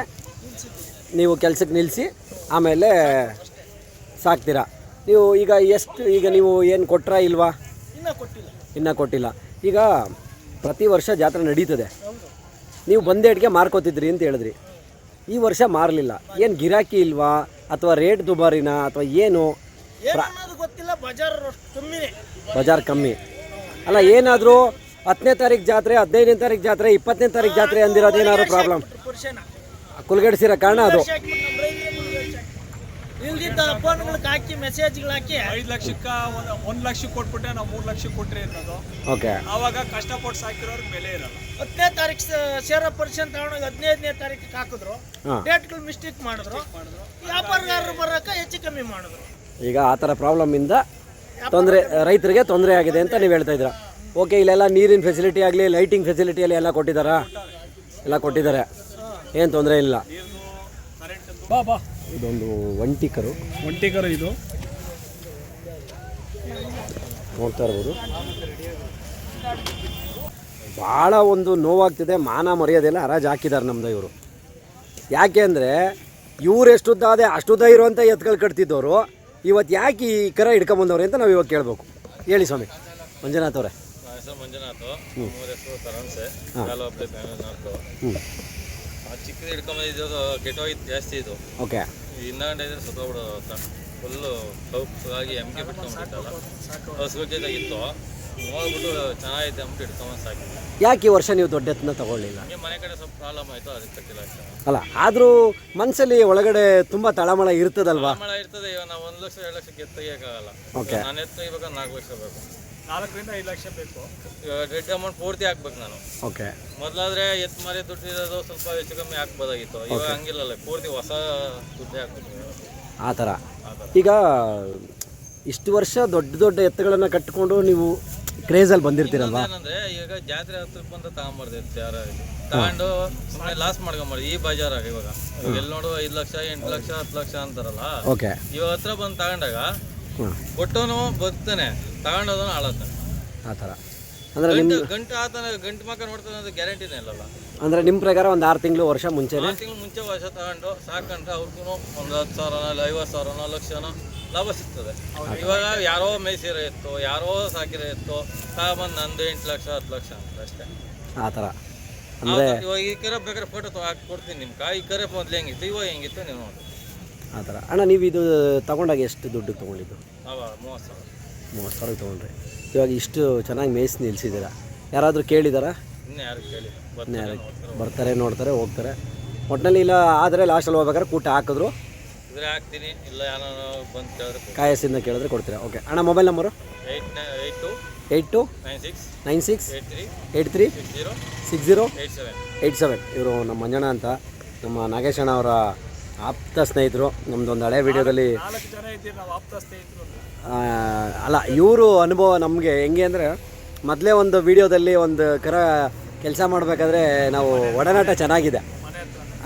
ನೀವು ಕೆಲಸಕ್ಕೆ ನಿಲ್ಲಿಸಿ ಆಮೇಲೆ ಸಾಕ್ತೀರಾ? ನೀವು ಈಗ ಎಷ್ಟು ಈಗ ನೀವು ಏನು ಕೊಟ್ಟರ ಇಲ್ವಾ? ಇನ್ನೂ ಕೊಟ್ಟಿಲ್ಲ. ಇನ್ನೂ ಕೊಟ್ಟಿಲ್ಲ. ಈಗ ಪ್ರತಿ ವರ್ಷ ಜಾತ್ರೆ ನಡೀತದೆ. ನೀವು ಬಂದೇಟ್ಗೆ ಮಾರ್ಕೋತಿದ್ರಿ ಅಂತ ಹೇಳಿದ್ರಿ. ಈ ವರ್ಷ ಮಾರಲಿಲ್ಲ. ಏನು ಗಿರಾಕಿ ಇಲ್ವಾ? ಅಥವಾ ರೇಟ್ ದುಬಾರಿನಾ? ಅಥವಾ ಏನು? ಗೊತ್ತಿಲ್ಲ ಬಜಾರ್ ಬಜಾರ್ ಕಮ್ಮಿ. ಅಲ್ಲ ಏನಾದರೂ ಹತ್ತನೇ ತಾರೀಕು ಜಾತ್ರೆ ಹದಿನೈದನೇ ತಾರೀಕು ಜಾತ್ರೆ ಇಪ್ಪತ್ತನೇ ತಾರೀಕು ಜಾತ್ರೆ ಅಂದಿರೋದು ಏನಾದ್ರು ಪ್ರಾಬ್ಲಮ್ ಪುರುಷನ ಕುಲ್ಗಡಿಸಿರೋ ಕಾರಣ ಅದು. ಇಲ್ದಿದ್ದ ಫೋನ್ಗಳಿಗೆ ಹಾಕಿ ಮೆಸೇಜ್ಗಳು ಹಾಕಿ. ಐದು ಲಕ್ಷಕ್ಕೆ ಒಂದು ಒಂದು ಲಕ್ಷಕ್ಕೆ ಕೊಟ್ಬಿಟ್ಟೆ ನಾವು ಮೂರು ಲಕ್ಷಕ್ಕೆ ಕೊಟ್ರಿ ಅನ್ನೋದು ಓಕೆ. ಆವಾಗ ಕಷ್ಟಪಟ್ಟು ಸಾಕಿರೋರ್ಗೆ ಬೆಲೆ ಇರಲ್ಲ ಹತ್ತನೇ ತಾರೀಕು ಸೇರೋ ಪರ್ಸೆಂಟ್ ತಗೊಂಡೋಗಿ ಹದಿನೈದನೇ ತಾರೀಕಿಗೆ ಹಾಕಿದ್ರು. ಡೇಟ್ಗಳು ಮಿಸ್ಟೇಕ್ ಮಾಡಿದ್ರು. ವ್ಯಾಪಾರಗಾರರು ಬರಕ ಹೆಚ್ಚು ಕಮ್ಮಿ ಮಾಡಿದ್ರು. ಈಗ ಆತರ ಪ್ರಾಬ್ಲಮ್ ಇಂದ ತೊಂದರೆ ರೈತರಿಗೆ ತೊಂದರೆ ಆಗಿದೆ ಅಂತ ನೀವು ಹೇಳ್ತಾ ಇದ್ದೀರಾ? ಓಕೆ ಇಲ್ಲೆಲ್ಲ ನೀರಿನ ಫೆಸಿಲಿಟಿ ಆಗಲಿ ಲೈಟಿಂಗ್ ಫೆಸಿಲಿಟಿಯಲ್ಲಿ ಎಲ್ಲ ಕೊಟ್ಟಿದ್ದಾರಾ ಎಲ್ಲ ಕೊಟ್ಟಿದ್ದಾರೆ ಏನು ತೊಂದರೆ ಇಲ್ಲ. ಬಾ ಬಾ. ಇದೊಂದು ಒಂಟಿಕರು ಒಂಟಿಕರು ಇದು. ನೋಡ್ತಾ ಇರ್ಬೋದು. ಭಾಳ ಒಂದು ನೋವಾಗ್ತಿದೆ ಮಾನ ಮರ್ಯಾದೆಲ್ಲ ಹರಾಜು ಹಾಕಿದ್ದಾರೆ ನಮ್ದು ಇವರು. ಯಾಕೆ ಅಂದರೆ ಇವ್ರು ಎಷ್ಟುದ್ದಾದೆ ಅಷ್ಟುದ್ದ ಇರುವಂಥ ಎತ್ಗಳು ಕಟ್ತಿದ್ದವರು. ಇವತ್ತು ಯಾಕೆ ಈ ಕರ ಹಿಡ್ಕೊಂಬಂದವ್ರೆ ಅಂತ ನಾವು ಇವಾಗ ಕೇಳಬೇಕು. ಹೇಳಿ ಸ್ವಾಮಿ. ಮಂಜುನಾಥ್ ಅವರೇ. ಹೆಸರು ಮಂಜುನಾಥ್. ಮೂರು ಹೆಸರು ತರನ್ಸೆ ಕಾಲುವಪ್ಪಳಿ ಬೆಂಗಳೂರು ಆ ಚಿಕ್ಕದು ಹಿಡ್ಕೊಂಬಂದಿದ್ದು ಕೆಟ್ಟೋಗಿದ್ದು ಜಾಸ್ತಿ ಇದು. ಓಕೆ ಇನ್ನೊಂದು ಇದ್ರೆ ಸುತ್ತಬಿಡೋ ಫುಲ್ಲು ಕೌಪಾಗಿ ಎಮ್ಗೆ ಬಿಟ್ಕೊಂಡ್ಬಿಟ್ಟಲ್ಲ ಹಸುವಾಗಿದ್ದಾಗಿತ್ತು ನೋಡ್ಬಿಟ್ಟು ಚೆನ್ನಾಗೈತೆ ಅಂದ್ಬಿಟ್ಟು ಹಿಡ್ಕೊಂಬಂದು ಸಾಕಿ. ಯಾಕೆ ಈ ವರ್ಷ ನೀವು ದೊಡ್ಡ ಎತ್ತನ ತಗೊಳ್ಳಿಲ್ಲ? ಹಂಗೆ ಮನೆ ಕಡೆ ಸ್ವಲ್ಪ ಪ್ರಾಬ್ಲಮ್ ಆಯಿತು ಅದಕ್ಕೆ ಕಟ್ಟಿಲ್ಲ ಅಲ್ಲ ಆದರೂ ಮನಸ್ಸಲ್ಲಿ ಒಳಗಡೆ ತುಂಬ ತಳಮಳ ಇರ್ತದಲ್ವಾ? ಮಳೆ ಇರ್ತದೆ ಇವಾಗ ನಾವು ಒಂದು ಲಕ್ಷ ಎರಡು ಲಕ್ಷಕ್ಕೆ ಎತ್ತು ಓಕೆ. ನಾನು ಎತ್ತ ಇವಾಗ ನಾಲ್ಕು ಲಕ್ಷ ಬೇಕು. ನಾಲ್ಕರಿಂದ ಐದು ಲಕ್ಷ ಬೇಕು. ಇವಾಗ ರೆಡ್ ಅಮೌಂಟ್ ಪೂರ್ತಿ ಹಾಕ್ಬೇಕು ನಾನು. ಓಕೆ. ಮೊದಲಾದ್ರೆ ಎತ್ತು ಮರಿ ದುಡ್ಡಿರೋದು ಸ್ವಲ್ಪ ಹೆಚ್ಚು ಕಮ್ಮಿ ಹಾಕ್ಬೋದಾಗಿತ್ತು. ಇವಾಗ ಹಂಗಿಲ್ಲಲ್ಲ ಪೂರ್ತಿ ಹೊಸ ದುಡ್ಡು ಹಾಕ್ಬೇಕು ಆ ಥರ. ಈಗ ಇಷ್ಟು ವರ್ಷ ದೊಡ್ಡ ದೊಡ್ಡ ಎತ್ತುಗಳನ್ನು ಕಟ್ಟಿಕೊಂಡು ನೀವು ಕ್ರೇಜಲ್ಲಿ ಬಂದಿರ್ತೀರಲ್ವಾ? ಏನಂದ್ರೆ ಈಗ ಜಾತ್ರೆ ಹತ್ರಕ್ಕೆ ಬಂದ ತಗೊಂಬರ್ದಿತ್ತು ಯಾರು ತಗೊಂಡು ಸುಮ್ಮನೆ ಲಾಸ್ ಮಾಡ್ಕೊಂಬಾರ್ದು ಈ ಬಜಾರಾಗ ಇವಾಗ. ಎಲ್ಲ ನೋಡು ಐದು ಲಕ್ಷ ಎಂಟು ಲಕ್ಷ ಹತ್ತು ಲಕ್ಷ ಅಂತಾರಲ್ಲ. ಓಕೆ. ಇವಾಗ ಹತ್ರ ಬಂದು ತಗೊಂಡಾಗ ಕೊಟ್ಟವನು ಬದುಕ್ತಾನೆ ತಗೊಂಡೋದನು ಆಳತ್ತಾನೆ ಆ ಥರ. ಅಂದರೆ ನಿಮ್ಮ ಗಂಟು ಆತನ ಗಂಟು ಮಕ್ಕ ನೋಡ್ತಾನೆ ಅದು ಗ್ಯಾರಂಟಿನೇ ಇಲ್ಲಲ್ಲ. ಅಂದ್ರೆ ನಿಮ್ಮ ಪ್ರಕಾರ ಒಂದು ಆರು ತಿಂಗಳು ವರ್ಷ ಮುಂಚೆನೇ? ಆರು ತಿಂಗಳು ಮುಂಚೆ ವರ್ಷ ತಗೊಂಡು ಸಾಕಂಡ್ರೆ ಅವ್ರಿಗೂ ಒಂದು ಹತ್ತು ಸಾವಿರನ ಇಲ್ಲ ಐವತ್ತು ಸಾವಿರನೋ ಲಕ್ಷನ ಲಾಭ ಸಿಗ್ತದೆ. ಇವಾಗ ಯಾರೋ ಮೇಯ್ಸಿರೋ ಇತ್ತು ಯಾರೋ ಸಾಕಿರೋ ಇತ್ತು ತಗೊಂಬಂದು ನಂದು ಎಂಟು ಲಕ್ಷ ಹತ್ತು ಲಕ್ಷ ಅಂತ ಅಷ್ಟೇ. ಆ ಥರ. ಅಂದರೆ ಇವಾಗ ಈ ಕರೆ ಬೇಕಾದ್ರೆ ಫೋಟೋ ಹಾಕಿ ಕೊಡ್ತೀನಿ ನಿಮ್ಗೆ. ಈ ಕರೆ ಮೊದ್ಲು ಹೆಂಗಿತ್ತು ಇವಾಗ ಹೆಂಗಿತ್ತು ನೀವು ನೋಡಿ ಆ ಥರ. ಅಣ್ಣ ನೀವು ಇದು ತೊಗೊಂಡಾಗ ಎಷ್ಟು ದುಡ್ಡು ತೊಗೊಂಡಿದ್ದು? ಮೂವತ್ತು ಸಾವಿರ. ಮೂವತ್ತು ಸಾವಿರ ತೊಗೊಂಡ್ರಿ. ಇವಾಗ ಇಷ್ಟು ಚೆನ್ನಾಗಿ ಮೇಯ್ಸಿ ನಿಲ್ಲಿಸಿದ್ದೀರಾ ಯಾರಾದರೂ ಕೇಳಿದಾರಾ? ಯಾರು ಬರ್ತಾರೆ ನೋಡ್ತಾರೆ. ಹೋಗ್ತಾರೆ. ಒಟ್ಟಿನಲ್ಲಿ ಇಲ್ಲ ಆದರೆ ಲಾಸ್ಟಲ್ಲಿ ಹೋಗ್ಬೇಕಾದ್ರೆ ಕೂಟ ಹಾಕಿದ್ರು? ಹಾಕ್ತೀನಿ. ಇಲ್ಲ ಬಂದು ಕಾಯಸಿಂದ ಕೇಳಿದ್ರೆ ಕೊಡ್ತೀರಾ? ಓಕೆ ಅಣ್ಣ mobile number eight two nine six eight three six zero eight seven. Eight seven. ಇವರು ನಮ್ಮ ಮಂಜಣ್ಣ ಅಂತ. ನಮ್ಮ ನಾಗೇಶ್ ಅಣ್ಣ ಅವರ ಆಪ್ತ ಸ್ನೇಹಿತರು ನಮ್ಮದೊಂದು ಹಳೆ ವಿಡಿಯೋದಲ್ಲಿ ಅಲ್ಲ ಇವರು ಅನುಭವ ನಮಗೆ ಹೆಂಗೆ ಅಂದರೆ ಮೊದಲೇ ಒಂದು ವಿಡಿಯೋದಲ್ಲಿ ಒಂದು ಕರ ಕೆಲಸ ಮಾಡಬೇಕಾದ್ರೆ ನಾವು ಒಡನಾಟ ಚೆನ್ನಾಗಿದೆ.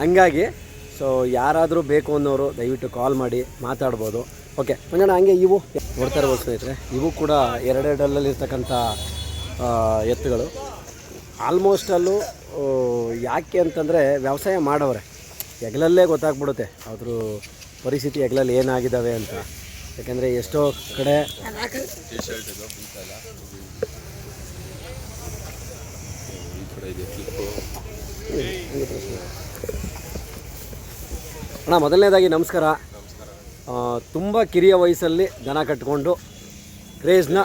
ಹಂಗಾಗಿ ಸೊ ಯಾರಾದರೂ ಬೇಕು ಅನ್ನೋರು ದಯವಿಟ್ಟು ಕಾಲ್ ಮಾಡಿ ಮಾತಾಡ್ಬೋದು. ಓಕೆ ಮಂಜಣ್ಣ ಹಂಗೆ ಇವು. ನೋಡ್ತಾ ಇರ್ಬೋದು ಸ್ನೇಹಿತರೆ ಇವು ಕೂಡ ಎರಡೆರಡಲ್ಲಿರ್ತಕ್ಕಂಥ ಎತ್ತುಗಳು. ಆಲ್ಮೋಸ್ಟ್ ಅಲ್ಲೂ ಯಾಕೆ ಅಂತಂದರೆ ವ್ಯವಸಾಯ ಮಾಡವ್ರೆ. ಹೆಗಲಲ್ಲೇ ಗೊತ್ತಾಗ್ಬಿಡುತ್ತೆ. ಅದ್ರ ಪರಿಸ್ಥಿತಿ ಹೆಗಲಲ್ಲಿ ಏನಾಗಿದ್ದಾವೆ ಅಂತ. ಯಾಕೆಂದರೆ ಎಷ್ಟೋ ಕಡೆ ಅಣ್ಣ, ಮೊದಲನೇದಾಗಿ ನಮಸ್ಕಾರ. ತುಂಬ ಕಿರಿಯ ವಯಸ್ಸಲ್ಲಿ ದನ ಕಟ್ಕೊಂಡು, ಕ್ರೇಜ್ನ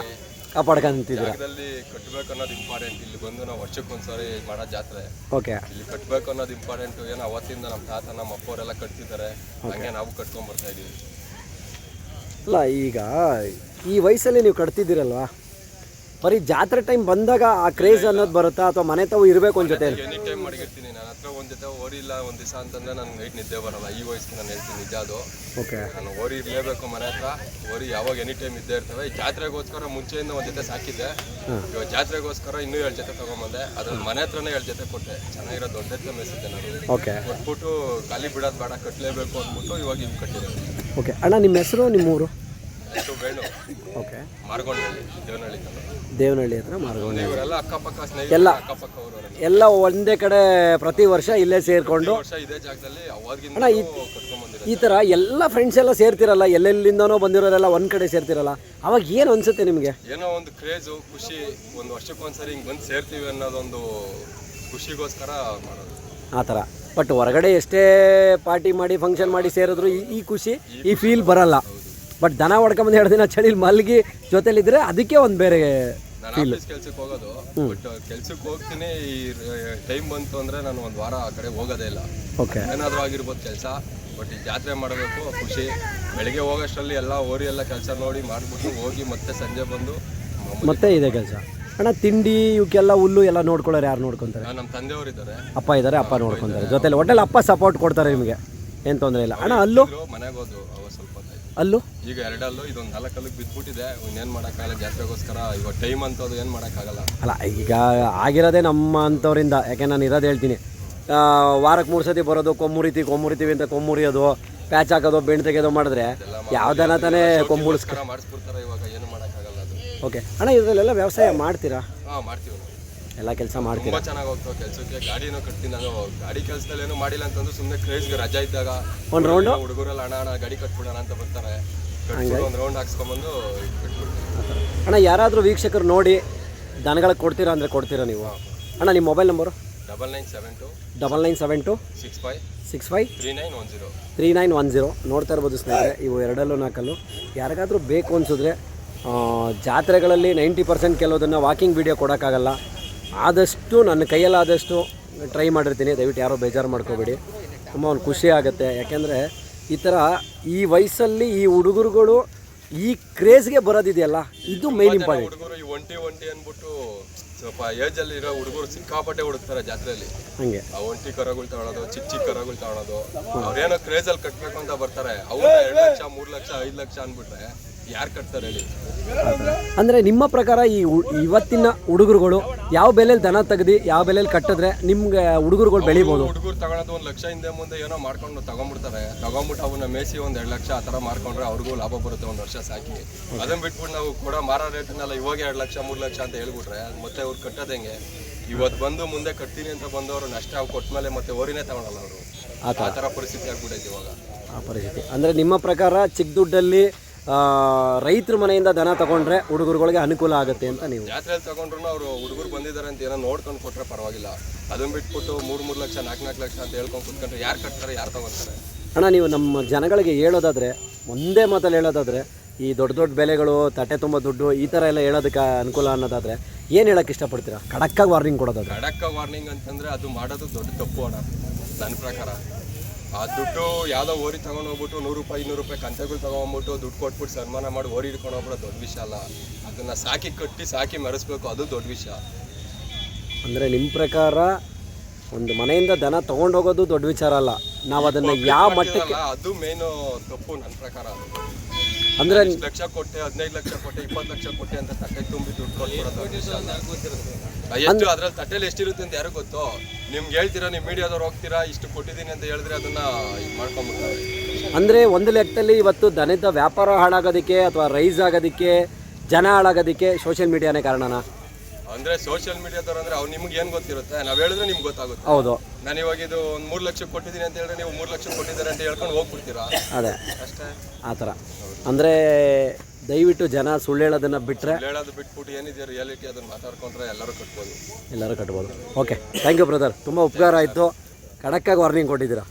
ಕಾಪಾಡ್ಕೊಂತಿದ್ದೀರ? ಜಾಗದಲ್ಲಿ ಕಟ್ಟಬೇಕು ಅನ್ನೋದು ಇಂಪಾರ್ಟೆಂಟ್ ಇಲ್ಲಿ ಬಂದು ನಾವು ವರ್ಷಕ್ಕೊಂದ್ಸರಿ ಮಾಡೋ ಜಾತ್ರೆ. ಓಕೆ. ಇಲ್ಲಿ ಕಟ್ಟಬೇಕು ಅನ್ನೋದು ಇಂಪಾರ್ಟೆಂಟ್ ಏನೋ ಅವತ್ತಿಂದ ನಮ್ಮ ತಾತ ನಮ್ಮ ಅಪ್ಪವರೆಲ್ಲ ಕಟ್ತಿದ್ದಾರೆ. ಹಂಗೆ ನಾವು ಕಟ್ಕೊಂಡ್ ಬರ್ತಾ ಇದೀವಿ. ಅಲ್ಲ ಈಗ ಈ ವಯಸ್ಸಲ್ಲಿ ನೀವು ಕಟ್ತಿದ್ದೀರಲ್ವಾ? ಬರೀ ಜಾತ್ರೆ ಟೈಮ್ ಬಂದಾಗ ಆ ಕ್ರೇಜ್ ಅನ್ನೋದು ಬರುತ್ತಾ? ಅಥವಾ ಮನೆ ತಾವು ಇರಬೇಕು ಒಂದು ಜೊತೆ? ಎನಿ ಟೈಮ್ ಮಾಡಿರ್ತೀನಿ ನನ್ನ ಹತ್ರ ಒಂದ್ ಜೊತೆ ಓರಿ ಇಲ್ಲ ಒಂದ್ ದಿವಸ ಅಂತಂದ್ರೆ ನನ್ಗೆ ನೈಟ್ ನಿದ್ದೆ ಬರಲ್ಲ. ಈ ವಯಸ್ಸಿಗೆ ನಾನು ಹೇಳ್ತೀನಿ ನಿಜ ಅದು. ಓಕೆ ನಾನು ಓರಿ ಇರಲೇಬೇಕು ಮನೆ ಹತ್ರ. ಓರಿ ಯಾವಾಗ ಎನಿ ಟೈಮ್ ಇದ್ದೇ ಇರ್ತವೆ ಈ ಜಾತ್ರೆಗೋಸ್ಕರ ಮುಂಚೆಯಿಂದ ಒಂದ್ ಜೊತೆ ಸಾಕಿದ್ದೆ. ಇವಾಗ ಜಾತ್ರೆಗೋಸ್ಕರ ಇನ್ನೂ ಎರಡು ಜೊತೆ ತಗೊಂಬಂದೆ. ಅದ್ರಲ್ಲಿ ಮನೆ ಹತ್ರನೇ ಎರಡು ಜೊತೆ ಕೊಟ್ಟೆ. ಚೆನ್ನಾಗಿರೋ ದೊಡ್ಡ ಎತ್ತ ಮೇಯಿಸಿದ್ದೆ ನಾನು ಓಕೆ ಕೊಟ್ಬಿಟ್ಟು ಖಾಲಿ ಬಿಡೋದು ಬೇಡ ಕಟ್ಟಲೇಬೇಕು ಅಂದ್ಬಿಟ್ಟು ಇವಾಗ ಇವು ಕಟ್ಟಿದೆ ಓಕೆ ಅಣ್ಣ ನಿಮ್ಮ ಹೆಸರು ನಿಮ್ಮೂರು? ಓಕೆ. ಮಾರ್ಗೊಂಡಳ್ಳಿ ದೇವನಹಳ್ಳಿ ತಾಲೂಕು. ದೇವನಹಳ್ಳಿ ಹತ್ರ ಮಾರ್ಗೋಣಿ ಇವರೆಲ್ಲ ಅಕ್ಕಪಕ್ಕ ಎಲ್ಲ. ಸ್ನೇಹಿತರು ಅಕ್ಕಪಕ್ಕ ಊರವರೆಲ್ಲ. ಎಲ್ಲ ಒಂದೇ ಕಡೆ ಪ್ರತಿ ವರ್ಷ ಇಲ್ಲೇ ಸೇರಿಕೊಂಡು ವರ್ಷ ಇದೇ ಜಾಗದಲ್ಲಿ ಅವಾಗಿಂದ ಈ- ತರ ಥರ ಎಲ್ಲ ಫ್ರೆಂಡ್ಸ್ ಎಲ್ಲ ಸೇರ್ತಿರಲ್ಲ ಎಲ್ಲೆಲ್ಲಿಂದನೋ ಬಂದಿರೋರೆಲ್ಲ ಒಂದು ಕಡೆ ಸೇರ್ತಿರಲ್ಲ ಅವಾಗ ಏನು ಅನ್ಸುತ್ತೆ ನಿಮಗೆ? ಏನೋ ಒಂದು ಕ್ರೇಜು ಖುಷಿ ಒಂದು ವರ್ಷಕ್ಕೊಂದ್ಸರಿ ಹಿಂಗ್ ಬಂದು ಸೇರ್ತೀವಿ ಅನ್ನೋದೊಂದು ಖುಷಿಗೋಸ್ಕರ ಮಾಡೋದು. ಆ ಥರ. ಬಟ್ ಹೊರಗಡೆ ಎಷ್ಟೇ ಪಾರ್ಟಿ ಮಾಡಿ ಫಂಕ್ಷನ್ ಮಾಡಿ ಸೇರಿದ್ರು ಈ ಈ ಖುಷಿ ಈ ಫೀಲ್ ಬರಲ್ಲ. ಬಟ್ ದನ ಹೊಡ್ಕೊಂಬಂದು ಎರಡು ದಿನ ಚಳಿಲಿ ಜೊತೆಲಿ ಜೊತೆಲಿದ್ರೆ ಅದಕ್ಕೆ ಒಂದು ಬೇರೆ ನಾನು ಆಫೀಸ್ ಕೆಲ್ಸಕ್ಕೆ ಹೋಗೋದು ಬಟ್ ಕೆಲ್ಸಕ್ಕೆ ಹೋಗ್ತೀನಿ ಈ ಟೈಮ್ ಬಂತು ಅಂದ್ರೆ ನಾನು ಒಂದು ವಾರ ಆ ಕಡೆ ಹೋಗೋದೇ ಇಲ್ಲ. ಓಕೆ ಏನಾದರೂ ಆಗಿರ್ಬೋದು ಕೆಲಸ ಬಟ್ ಈ ಜಾತ್ರೆ ಮಾಡಬೇಕು ಖುಷಿ. ಬೆಳಿಗ್ಗೆ ಹೋಗೋಷ್ಟರಲ್ಲಿ ಎಲ್ಲ ಓರಿ ಎಲ್ಲ ಕೆಲಸ ನೋಡಿ ಮಾಡಿಬಿಟ್ಟು ಹೋಗಿ ಮತ್ತೆ ಸಂಜೆ ಬಂದು ಮತ್ತೆ ಇದೆ ಕೆಲಸ. ಅಣ್ಣ ತಿಂಡಿ ಇವಕ್ಕೆಲ್ಲ ಹುಲ್ಲು ಎಲ್ಲ ನೋಡ್ಕೊಳ್ಳೋರು ಯಾರು ನೋಡ್ಕೊಂತಾರೆ? ನಮ್ಮ ತಂದೆಯವರು ಇದ್ದಾರೆ. ಅಪ್ಪ ಇದ್ದಾರೆ ಅಪ್ಪ ನೋಡ್ಕೊಂತಾರೆ. ಜೊತೆಲಿ ಒಟ್ಟಲ್ಲಿ ಅಪ್ಪ ಸಪೋರ್ಟ್ ಕೊಡ್ತಾರೆ ನಿಮಗೆ. ಏನು ತೊಂದರೆ ಇಲ್ಲ. ಅಣ್ಣ ಅಲ್ಲೂ? ಮನೆಗೆ ಹೋದ್ರು ಅವಾಗ ಸ್ವಲ್ಪ. ಅಲ್ಲು? ಈಗ ಎರಡಲ್ಲೂ ಇದೊಂದು ನಾಲ್ಕಲ್ಲಿಗೆ ಬಿದ್ದುಬಿಟ್ಟಿದೆ. ಇನ್ನೇನು ಮಾಡೋಕ್ಕಾಗಲ್ಲ? ಜಾತ್ರೆಗೋಸ್ಕರ ಇವಾಗ ಟೈಮ್ ಅಂತದ್ದು ಏನು ಮಾಡೋಕ್ಕಾಗಲ್ಲ? ಅಲ್ಲ ಈಗ ಆಗಿರೋದೇ ನಮ್ಮ ಅಂಥವ್ರಿಂದ ಯಾಕೆ ನಾನು ಇರೋದು ಹೇಳ್ತೀನಿ. ವಾರಕ್ಕೆ ಮೂರು ಸತಿ ಬರೋದು ಕೊಮ್ಮುರಿತೀವಿ ಕೊಮ್ಮುರಿತೀವಿ ಅಂತ ಕೊಮ್ಮುರಿಯೋದು ಪ್ಯಾಚ್ ಹಾಕೋದು ಬೆಣ್ಣೆ ತೆಗೆಯೋದು ಮಾಡಿದ್ರೆ ಯಾವ್ದನ ತಾನೇ ಕೊಮ್ಮುಳಿಸ್ಕರ ಮಾಡಿಸ್ಬಿಡ್ತಾರೆ ಇವಾಗ ಏನು ಮಾಡೋಕ್ಕಾಗಲ್ಲ ಅದು. ಓಕೆ ಅಣ್ಣ ಇದರಲ್ಲೆಲ್ಲ ವ್ಯವಸಾಯ ಮಾಡ್ತೀರಾ? ಹಾಂ ಮಾಡ್ತೀವಿ. ಎಲ್ಲ ಕೆಲಸ ಮಾಡ್ತೀರಾ? ತುಂಬಾ ಚೆನ್ನಾಗಿ ಹೋಗ್ತಾವೆ ಕೆಲಸಕ್ಕೆ. ಗಾಡಿನೂ ಕಟ್ತೀನಿ ನಾನು. ಗಾಡಿ ಕೆಲಸದಲ್ಲಿ ಏನೂ ಮಾಡಿಲ್ಲ ಅಂತಂದ್ರೆ ಸುಮ್ಮನೆ ಕ್ರೇಜ್ಗೆ ರಜಾ ಇದ್ದಾಗ ಒಂದು ರೌಂಡು ಹುಡುಗರಲ್ಲಿ ಅಣ್ಣ ಅಣ್ಣ ಗಾಡಿ ಕಟ್ಬಿಡೋಣ ಅಂತ ಬರ್ತಾರೆ. ಒಂದು ರೌಂಡ್ ಹಾಕ್ಸ್ಕೊಂಬಂದು ಅಣ್ಣ ಯಾರಾದರೂ ವೀಕ್ಷಕರು ನೋಡಿ ದನಗಳಿಗೆ ಕೊಡ್ತೀರಾ ಅಂದರೆ ಕೊಡ್ತೀರಾ ನೀವು? ಅಣ್ಣ ನಿಮ್ಮ mobile number double nine seven two double nine seven two six five six five three nine one zero. Three nine one zero. ನೋಡ್ತಾ ಇರ್ಬೋದು ಸ್ನೇಹಿತರೆ ಇವು ಎರಡಲ್ಲೂ ನಾಲ್ಕಲ್ಲೂ. ಯಾರಿಗಾದರೂ ಬೇಕು ಅನ್ಸಿದ್ರೆ ಜಾತ್ರೆಗಳಲ್ಲಿ ನೈಂಟಿ ಪರ್ಸೆಂಟ್ ಕೆಲವುದನ್ನು ವಾಕಿಂಗ್ ವೀಡಿಯೋ ಕೊಡೋಕ್ಕಾಗಲ್ಲ. ಆದಷ್ಟು ನನ್ನ ಕೈಯಲ್ಲಾದಷ್ಟು ಟ್ರೈ ಮಾಡಿರ್ತೀನಿ ದಯವಿಟ್ಟು ಯಾರೋ ಬೇಜಾರು ಮಾಡ್ಕೋಬೇಡಿ. ತುಂಬ ಒಂದು ಖುಷಿ ಆಗುತ್ತೆ. ಯಾಕೆಂದರೆ ಈ ಥರ ಈ ವಯಸ್ಸಲ್ಲಿ ಈ ಹುಡುಗರುಗಳು ಈ ಕ್ರೇಜ್ಗೆ ಬರೋದಿದೆಯಲ್ಲ ಇದು ಮೇನ್ ಇಂಪಾರ್ಟೆಂಟ್ ಹುಡುಗರು ಈ ಒಂಟಿ ಒಂಟಿ ಅಂದ್ಬಿಟ್ಟು ಸ್ವಲ್ಪ ಏಜಲ್ಲಿ ಇರೋ ಹುಡುಗರು ಸಿಕ್ಕಾಪಟ್ಟೆ ಹುಡುಕ್ತಾರೆ ಜಾತ್ರೆಯಲ್ಲಿ. ಹಂಗೆ. ಆ ಒಂಟಿ ಕರಗಳು ತಗೊಳೋದು ಚಿಕ್ಕ ಚಿಕ್ಕ ಕರಗಳು ತಗೊಳೋದು ಅವ್ರೇನೋ ಕ್ರೇಜಲ್ಲಿ ಕಟ್ಬೇಕು ಅಂತ ಬರ್ತಾರೆ. ಅವ್ರು ಎರಡು ಲಕ್ಷ ಮೂರು ಲಕ್ಷ ಐದು ಲಕ್ಷ ಅಂದ್ಬಿಟ್ರೆ ಯಾರು ಕಟ್ತಾರೆ ಹೇಳಿ? ಅಂದರೆ ನಿಮ್ಮ ಪ್ರಕಾರ ಈ ಹು- ಇವತ್ತಿನ ಹುಡುಗರುಗಳು ಯಾವ ಬೆಲೆಯಲ್ಲಿ ದನ ತೆಗ್ದು ಯಾವ ಬೆಲೆಯಲ್ಲಿ ಕಟ್ಟಿದ್ರೆ ನಿಮ್ಗೆ ಹುಡುಗರುಗಳು ಬೆಳಿಬೋದು? ಹುಡುಗರು ತಗೊಳೋದು ಒಂದು ಲಕ್ಷ ಹಿಂದೆ ಮುಂದೆ ಏನೋ ಮಾಡ್ಕೊಂಡು ತಗೊಂಡ್ಬಿಡ್ತಾರೆ. ತಗೊಂಡ್ಬಿಟ್ಟು ಅವನ್ನ ಮೇಸಿ ಒಂದ್ ಎರಡು ಲಕ್ಷ ಆ ಥರ ಮಾಡ್ಕೊಂಡ್ರೆ ಅವ್ರಿಗೂ ಲಾಭ ಬರುತ್ತೆ ಒಂದು ವರ್ಷ ಸಾಕಿ. ಅದನ್ನ ಬಿಟ್ಬಿಟ್ಟು ನಾವು ಕೂಡ ಮಾರೋ ರೇಟ್ನೆಲ್ಲ ಇವಾಗ ಎರಡು ಲಕ್ಷ ಮೂರು ಲಕ್ಷ ಅಂತ ಹೇಳ್ಬಿಟ್ರೆ ಮತ್ತೆ ಅವ್ರು ಕಟ್ಟೋದು ಹೆಂಗೆ? ಇವತ್ತು ಬಂದು ಮುಂದೆ ಕಟ್ತೀನಿ ಅಂತ ಬಂದವರು ನಷ್ಟ ಕೊಟ್ಮೇಲೆ ಮತ್ತೆ ಓರಿನೇ ತಗೊಳಲ್ಲ ಅವರು. ಆ ಥರ ಪರಿಸ್ಥಿತಿ ಆಗ್ಬಿಟ್ಟೈತೆ ಇವಾಗ. ಆ ಪರಿಸ್ಥಿತಿ. ಅಂದರೆ ನಿಮ್ಮ ಪ್ರಕಾರ ಚಿಕ್ಕ ದುಡ್ಡಲ್ಲಿ ರೈತರ ಮನೆಯಿಂದ ದನ ತಗೊಂಡ್ರೆ ಹುಡುಗರುಗಳಿಗೆ ಅನುಕೂಲ ಆಗುತ್ತೆ ಅಂತ ನೀವು. ಜಾತ್ರೆಯಲ್ಲಿ ತಗೊಂಡ್ರು ಅವರು ಹುಡುಗರು ಬಂದಿದ್ದಾರೆ ಅಂತ ಏನೋ ನೋಡ್ಕೊಂಡು ಕೊಟ್ಟರೆ ಪರವಾಗಿಲ್ಲ. ಅದನ್ನು ಬಿಟ್ಬಿಟ್ಟು ಮೂರು ಮೂರು ಲಕ್ಷ ನಾಲ್ಕು ನಾಲ್ಕು ಲಕ್ಷ ಅಂತ ಹೇಳ್ಕೊಂಡು ಕುತ್ಕೊಂಡ್ರೆ ಯಾರು ಕಟ್ತಾರೆ ಯಾರು ತಗೊಂತಾರೆ ಅಣ್ಣ ನೀವು ನಮ್ಮ ಜನಗಳಿಗೆ ಹೇಳೋದಾದರೆ ಒಂದೇ ಮಾತಲ್ಲಿ ಹೇಳೋದಾದರೆ ಈ ದೊಡ್ಡ ದೊಡ್ಡ ಬೆಲೆಗಳು ತಟ್ಟೆ ತುಂಬ ದುಡ್ಡು ಈ ಥರ ಎಲ್ಲ ಹೇಳೋದಕ್ಕೆ ಅನುಕೂಲ ಅನ್ನೋದಾದರೆ ಏನು ಹೇಳೋಕ್ಕೆ ಇಷ್ಟಪಡ್ತೀರಾ? ಖಡಕ್ಕಾಗಿ ವಾರ್ನಿಂಗ್ ಕೊಡೋದಾದ್ರೆ. ಖಡಕ್ಕಾಗಿ ವಾರ್ನಿಂಗ್ ಅಂತಂದರೆ ಅದು ಮಾಡೋದು ದೊಡ್ಡ ತಪ್ಪು ಅಣ್ಣ. ನನ್ನ ಪ್ರಕಾರ. ಆ ದುಡ್ಡು ಯಾವುದೋ ಓರಿ ತಗೊಂಡು ಹೋಗ್ಬಿಟ್ಟು ನೂರು ರೂಪಾಯಿ ಇನ್ನೂರು ರೂಪಾಯಿ ಕಂತೆಗಳು ತಗೊಂಡ್ಬಿಟ್ಟು ದುಡ್ಡು ಕೊಟ್ಬಿಟ್ಟು ಸನ್ಮಾನ ಮಾಡಿ ಓರಿ ಹಿಡ್ಕೊಂಡು ಹೋಗ್ಬಿಡೋ ದೊಡ್ಡ ವಿಷಯ ಅಲ್ಲ. ಅದನ್ನ ಸಾಕಿ ಕಟ್ಟಿ ಸಾಕಿ ಮರೆಸ್ಬೇಕು ಅದು ದೊಡ್ಡ ವಿಷಯ. ಅಂದರೆ ನಿಮ್ಮ ಪ್ರಕಾರ ಒಂದು ಮನೆಯಿಂದ ದನ ಹೋಗೋದು ದೊಡ್ಡ ವಿಚಾರ ಅಲ್ಲ. ನಾವು ಅದನ್ನು ಯಾವ ಮಟ್ಟಕ್ಕೆ ಅದು ಮೇನು ತಪ್ಪು ನನ್ನ ಪ್ರಕಾರ. ಅಂದರೆ ಲಕ್ಷ ಕೊಟ್ಟೆ ಹದಿನೈದು ಲಕ್ಷ ಕೊಟ್ಟೆ ಇಪ್ಪತ್ತು ಲಕ್ಷ ಕೊಟ್ಟೆ ಅಂತ ತಟ್ಟೆ ತುಂಬಿ ದುಡ್ಡು ಕೊಟ್ಟು ಅದ್ರಲ್ಲಿ ತಟ್ಟೆಲಿ ಎಷ್ಟಿರುತ್ತೆ ಅಂತ ಯಾರು ಗೊತ್ತು? ನಿಮ್ಗೆ ಹೇಳ್ತೀರಾ ನೀವು ಮೀಡಿಯಾದವ್ರು ಹೋಗ್ತೀರಾ ಇಷ್ಟು ಕೊಟ್ಟಿದ್ದೀನಿ ಅಂತ ಹೇಳಿದ್ರೆ ಅದನ್ನ ಇದು ಮಾಡ್ಕೊಂಡ್ಬಿಡ್ತಾರೆ ಅಂದರೆ ಒಂದು ಲೆಕ್ಕದಲ್ಲಿ ಇವತ್ತು ದನದ ವ್ಯಾಪಾರ ಹಾಳಾಗೋದಕ್ಕೆ ಅಥವಾ ರೈಸ್ ಆಗೋದಕ್ಕೆ ಜನ ಹಾಳಾಗೋದಕ್ಕೆ ಸೋಷಿಯಲ್ ಮೀಡಿಯಾನೇ ಕಾರಣನಾ? ಅಂದ್ರೆ ಸೋಷಿಯಲ್ ಮೀಡಿಯಾದವ್ರು ಅಂದ್ರೆ ಅವ್ರು ನಿಮ್ಗೆ ಏನ್ ಗೊತ್ತಿರುತ್ತೆ? ನಾವ್ ಹೇಳಿದ್ರೆ ನಿಮ್ಗೆ ಗೊತ್ತಾಗುತ್ತೆ. ಹೌದು. ನಾನು ಇವಾಗ ಇದು ಒಂದ್ ಮೂರ್ ಲಕ್ಷ ಕೊಟ್ಟಿದ್ದೀನಿ ಅಂತ ಹೇಳಿದ್ರೆ ನೀವು ಮೂರ್ ಲಕ್ಷ ಕೊಟ್ಟಿದ್ದಾರೆ ಅಂತ ಹೇಳ್ಕೊಂಡು ಹೋಗ್ಬಿಡ್ತೀರಾ? ಅದೇ. ಅಷ್ಟೇ? ಆ ಥರ. ಅಂದರೆ ದಯವಿಟ್ಟು ಜನ ಸುಳ್ಳು ಹೇಳೋದನ್ನು ಬಿಟ್ಟರೆ ಹೇಳೋದು ಬಿಟ್ಬಿಟ್ಟು ಏನಿದೆ ರಿಯಾಲಿಟಿ ಅದನ್ನ ಮಾತಾಡ್ಕೊಂಡ್ರೆ ಎಲ್ಲರೂ ಕಟ್ಬೋದು. ಎಲ್ಲರೂ ಕಟ್ಬೋದು. ಓಕೆ ಥ್ಯಾಂಕ್ ಯು ಬ್ರದರ್ ತುಂಬ ಉಪಕಾರ ಆಯಿತು. ಖಡಕ್ಕಾಗಿ ವಾರ್ನಿಂಗ್ ಕೊಟ್ಟಿದ್ದೀರಾ?